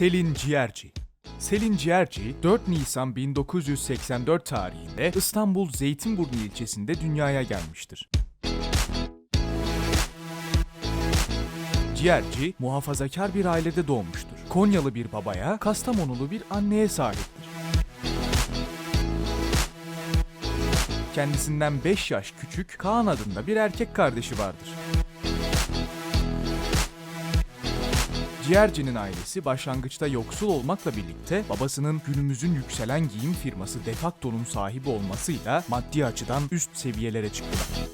Selin Ciğerci Selin Ciğerci, 4 Nisan 1984 tarihinde İstanbul Zeytinburnu ilçesinde dünyaya gelmiştir. Ciğerci, muhafazakar bir ailede doğmuştur. Konyalı bir babaya, Kastamonulu bir anneye sahiptir. Kendisinden 5 yaş küçük Kaan adında bir erkek kardeşi vardır. Ciğerci'nin ailesi başlangıçta yoksul olmakla birlikte babasının günümüzün yükselen giyim firması Defacto'nun sahibi olmasıyla maddi açıdan üst seviyelere çıktılar.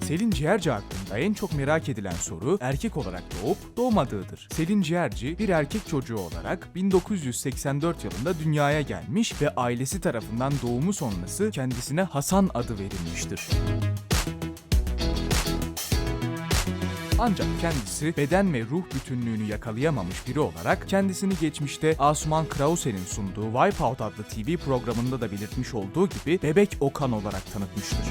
Selin Ciğerci hakkında en çok merak edilen soru erkek olarak doğup doğmadığıdır. Selin Ciğerci bir erkek çocuğu olarak 1984 yılında dünyaya gelmiş ve ailesi tarafından doğumu sonrası kendisine Hasan adı verilmiştir. Ancak kendisi beden ve ruh bütünlüğünü yakalayamamış biri olarak kendisini geçmişte Asuman Krause'nin sunduğu Wipeout adlı TV programında da belirtmiş olduğu gibi Bebek Okan olarak tanıtmıştır.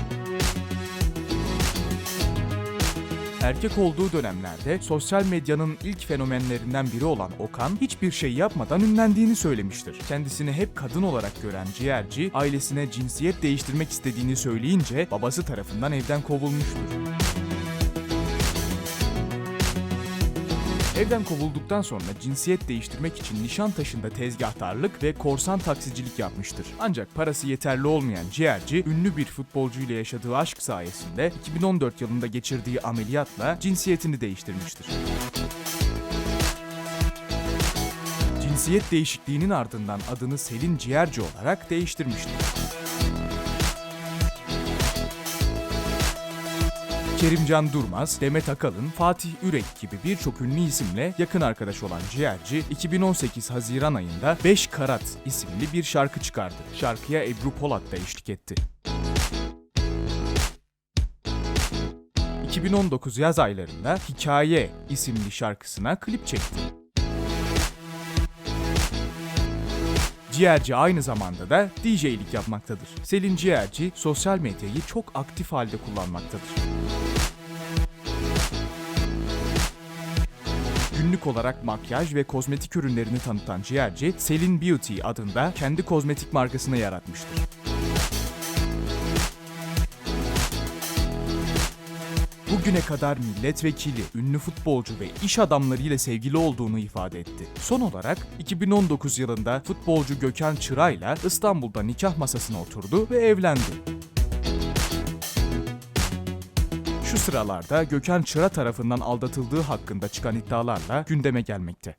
Erkek olduğu dönemlerde sosyal medyanın ilk fenomenlerinden biri olan Okan hiçbir şey yapmadan ünlendiğini söylemiştir. Kendisini hep kadın olarak gören ciğerci ailesine cinsiyet değiştirmek istediğini söyleyince babası tarafından evden kovulmuştur. Evden kovulduktan sonra cinsiyet değiştirmek için Nişantaşı'nda tezgahtarlık ve korsan taksicilik yapmıştır. Ancak parası yeterli olmayan ciğerci, ünlü bir futbolcu ile yaşadığı aşk sayesinde 2014 yılında geçirdiği ameliyatla cinsiyetini değiştirmiştir. Cinsiyet değişikliğinin ardından adını Selin Ciğerci olarak değiştirmiştir. Kerimcan Durmaz, Demet Akalın, Fatih Ürek gibi birçok ünlü isimle yakın arkadaş olan Ciğerci, 2018 Haziran ayında 5 Karat isimli bir şarkı çıkardı. Şarkıya Ebru Polat da eşlik etti. 2019 yaz aylarında Hikaye isimli şarkısına klip çekti. Ciğerci aynı zamanda da DJ'lik yapmaktadır. Selin Ciğerci sosyal medyayı çok aktif halde kullanmaktadır. Günlük olarak makyaj ve kozmetik ürünlerini tanıtan Ciğerci, Selin Beauty adında kendi kozmetik markasını yaratmıştır. Bugüne kadar milletvekili, ünlü futbolcu ve iş adamlarıyla sevgili olduğunu ifade etti. Son olarak 2019 yılında futbolcu Gökhan Çıra'yla İstanbul'da nikah masasına oturdu ve evlendi. Şu sıralarda Gökhan Çıra tarafından aldatıldığı hakkında çıkan iddialarla gündeme gelmekte.